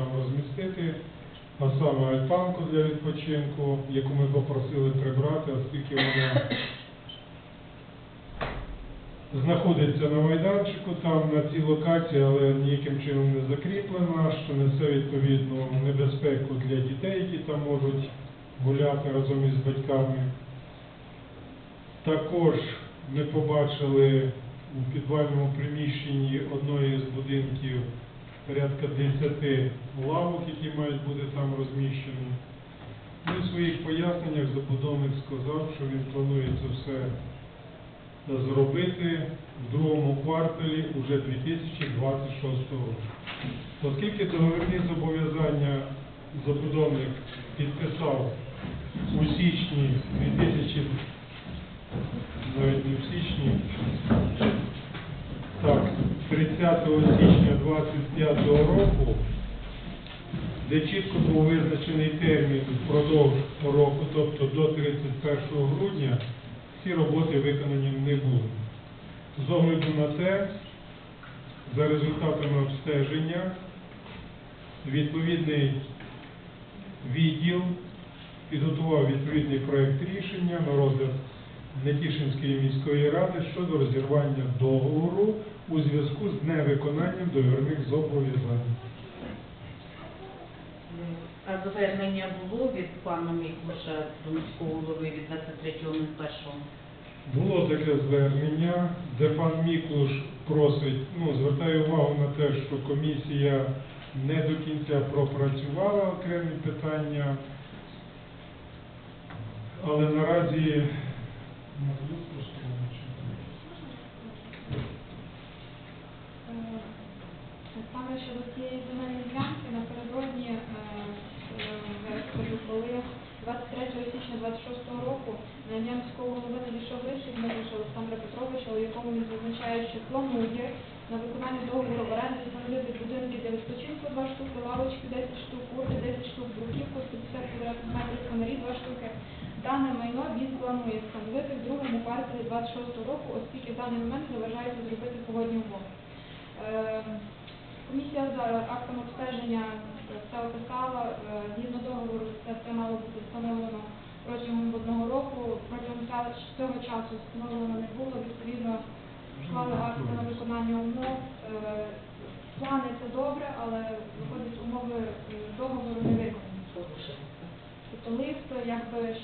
там розмістити, а саме альтанку для відпочинку, яку ми попросили прибрати, оскільки вона знаходиться на майданчику там на цій локації, але ніяким чином не закріплена, що несе відповідну небезпеку для дітей, які там можуть гуляти разом із батьками. Також ми побачили у підвальному приміщенні одної з будинків порядка 10 лавок, які мають бути там розміщені. Ну, в своїх поясненнях забудовник сказав, що він планує це все зробити в другому кварталі уже 2026 року. Оскільки договірні зобов'язання забудовник підписав у січні 2000, навіть не в січні, так, 30 січня 25 року, де чітко був визначений термін впродовж року, тобто до 31 грудня, всі роботи виконані не були. З огляду на те, за результатами обстеження, відповідний відділ підготував відповідний проект рішення на розгляд Нетішинської міської ради щодо розірвання договору у зв'язку з невиконанням договірних зобов'язань. А звернення було від пана Мікуша до міського голови від 23.01? Було таке звернення, де пан Мікуш просить, ну, звертає увагу на те, що комісія не до кінця пропрацювала окремі питання, але наразі Саме щодо цієї земельної ділянки напередодні, е, е, коли 23 січня 26 року на ім'я міського голови надійшов лист від Микоша Олександра Петровича, у якому він зазначає, що планує на виконання договору в оренду встановити будинки для відпочинку 2 штуки, лавочки 10 штук, урни 10 штук, бруківку 150 квадратних метрів, фонарі 2 штуки. Дане майно він планує встановити в другому кварталі 26 року, оскільки в даний момент не вважається зробити погодні умови. Комісія за актом обстеження це описала. Е, Згідно договору це все мало бути встановлено протягом одного року. Протягом цього часу встановлено не було. Відповідно, склали акти на виконання умов. Е, Плани це добре, але виходить умови е, договору не виконані. Тобто лист якби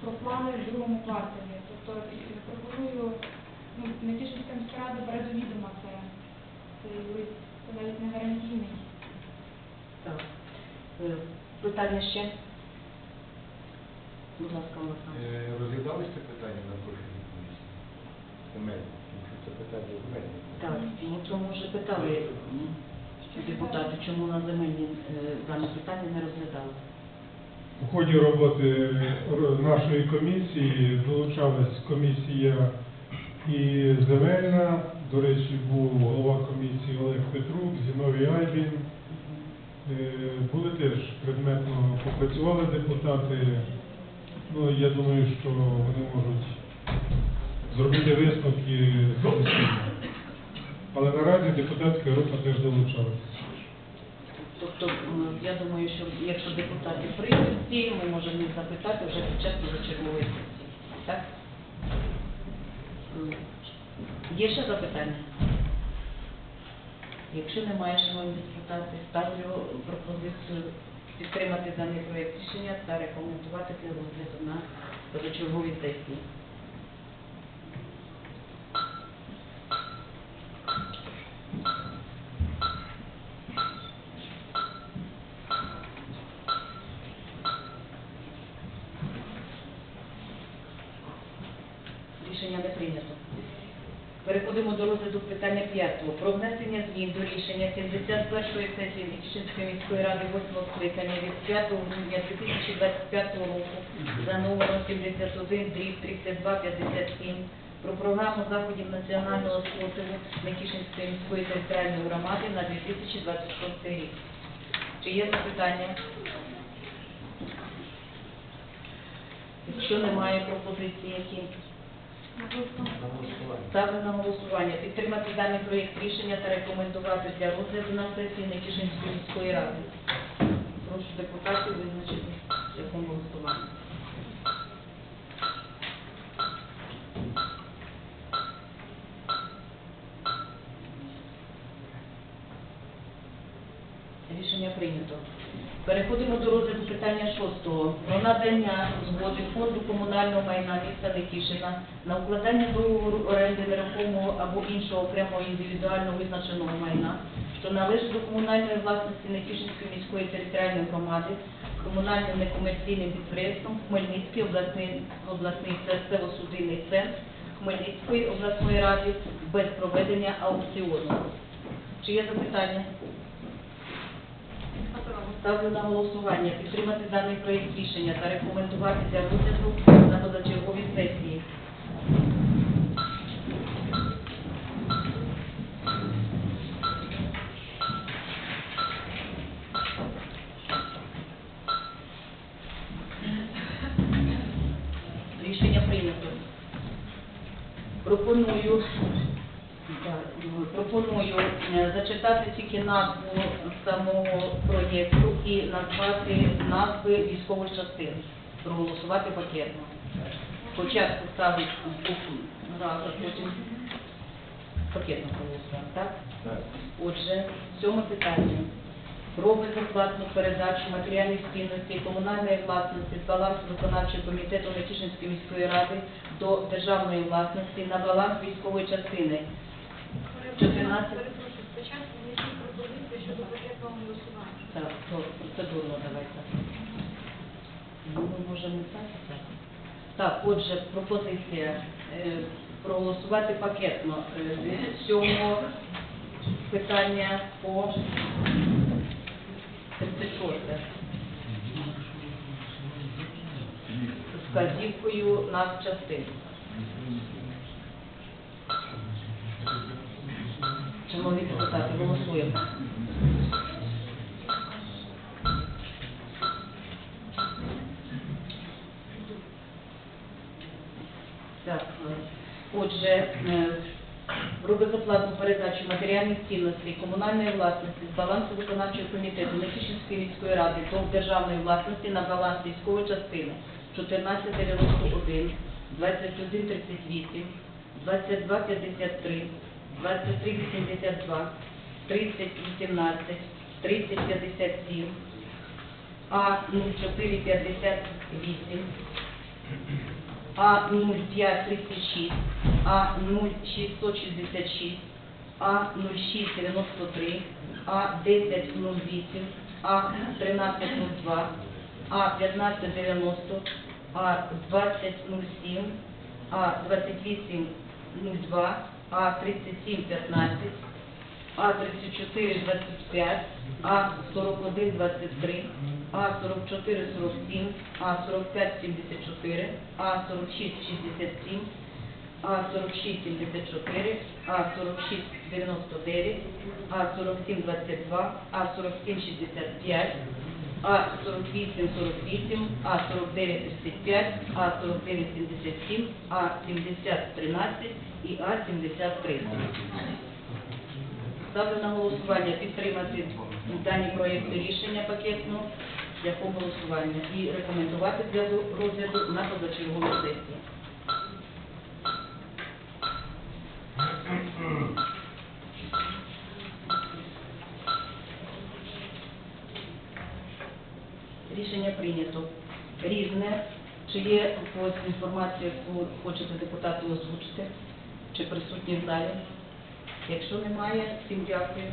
про плани в другому кварталі. Тобто пропоную, ну, Нетішинська міська рада бере до відома це, цей лист. Це навіть не гарантійний. Так. Е, Питання ще? Будь ласка, Олександр. Е, Розглядались це питання на профільній комісії? Земельні, тому що це питання земельне. Так, ну тому вже питали м, депутати, чому на земельні е, дане питання не розглядали. У ході роботи р- нашої комісії долучалась комісія і земельна. До речі, був голова комісії Олег Петрук, Зіновій Айбін. Е, Були теж предметно попрацювали депутати. Ну, я думаю, що вони можуть зробити висновки засідання. Але наразі депутатська група теж долучалась. Тобто, я думаю, що якщо депутати прийдуть ми можемо їх запитати вже під час позачергової сесії. Так? Є ще запитання? Якщо немає, шановні депутати, ставлю пропозицію підтримати даний проєкт рішення та рекомендувати для розгляду на позачерговій сесії. Рішення не прийнято. Переходимо до розгляду питання п'ятого. Про внесення змін до рішення 71-ї сесії Вітчинської міської ради 8 скликання від 5 грудня 2025 року за номером 71 дріб 3257 про програму заходів національного спротиву Микішинської міської територіальної громади на 2026 рік. Чи є запитання? Якщо немає пропозиції, які На голосування. На голосування. Ставлю на голосування. Підтримати даний проєкт рішення та рекомендувати для розгляду на сесії Нетішинської міської ради. прошу депутатів визначити шляхом голосування. Рішення прийнято. Переходимо до розгляду питання шостого. Про надання згоди фонду комунального майна міста Нетішина на укладання договору оренди нерухомого або іншого окремого індивідуально визначеного майна, що належить до комунальної власності Нетішинської міської територіальної громади, комунальним некомерційним підприємством Хмельницький обласний, обласний серцево-судинний центр Хмельницької обласної ради без проведення аукціону. Чи є запитання? Ставлю на голосування підтримати даний проєкт рішення та рекомендувати для розгляду на позачерговій сесії. Рішення прийнято. Пропоную, пропоную е, зачитати тільки назву самого проєкту і назвати назви військових частин, проголосувати пакетно. Спочатку ставить раз, а потім пакетно проголосувати, так? Так. Отже, сьоме питання. Про безоплатну передачу матеріальних цінностей комунальної власності з балансу виконавчого комітету Нетішинської міської ради до державної власності на баланс військової частини. 14. Перепрошую, спочатку внесіть пропозицію щодо пакетного голосування. Так, то процедурно давайте. Ну, ми можемо так, так. Так, отже, пропозиція е, проголосувати пакетно. Е, Від сьомого питання по 36. З вказівкою нас частин. Шановні депутати, голосуємо. Отже, е, про безоплатну передачу матеріальних цінностей комунальної власності з балансу виконавчого комітету Лисичинської міської ради до державної власності на баланс військової частини 1491, 2138, 2253, 2382, 3018, 3057, А0458, а0536, А0666, А0693, А1008, А1302, А1590, А2007, А2802, А3715. А34, 25, А 41, 23, А44, 47, А45, 74, А-46, 67, А-46, 74, А-46, 99, А47, 22, А-47, 65, А-48, 48, А4935, А-49, 77, А7013 и А73. Ставлю на голосування підтримати дані проєкти рішення пакетно шляхом голосування і рекомендувати для розгляду на позачерговій сесії. Рішення прийнято. Різне. Чи є когось інформація, яку хочете депутати озвучити? Чи присутні в залі? Якщо немає, всім дякую.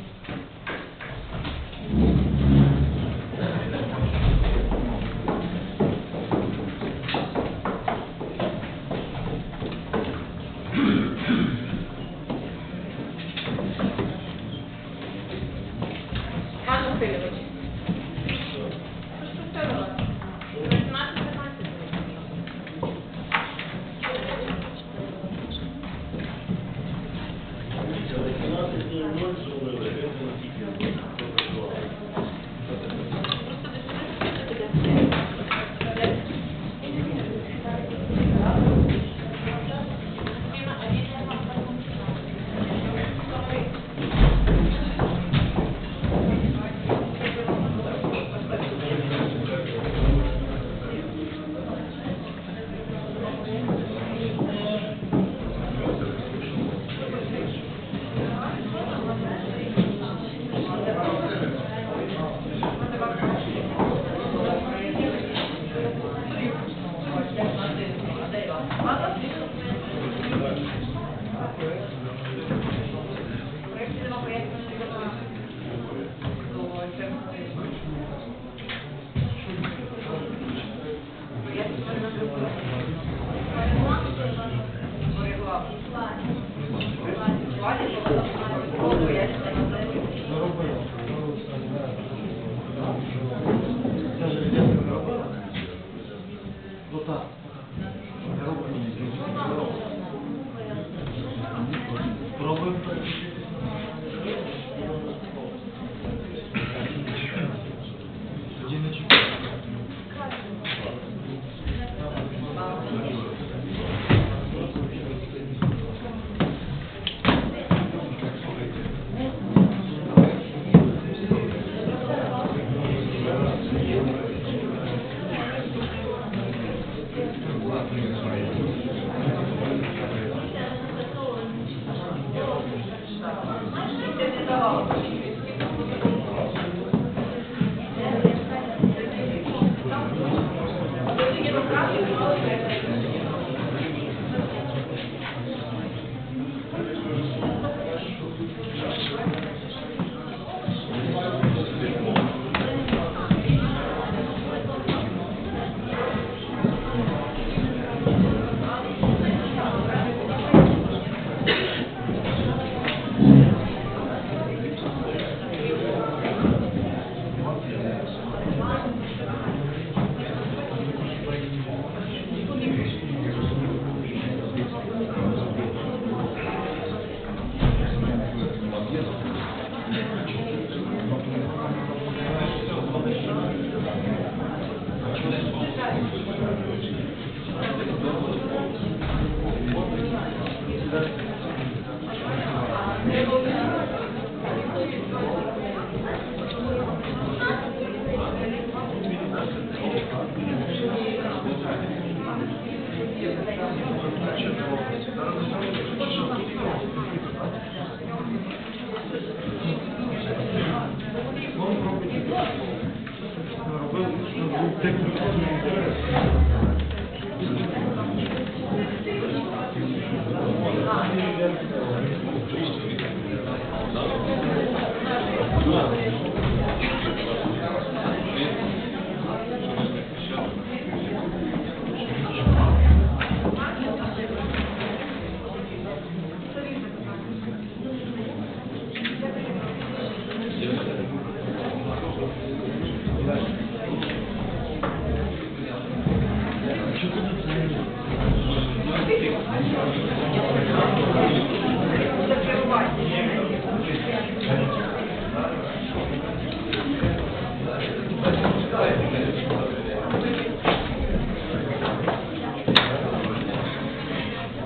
Thank you.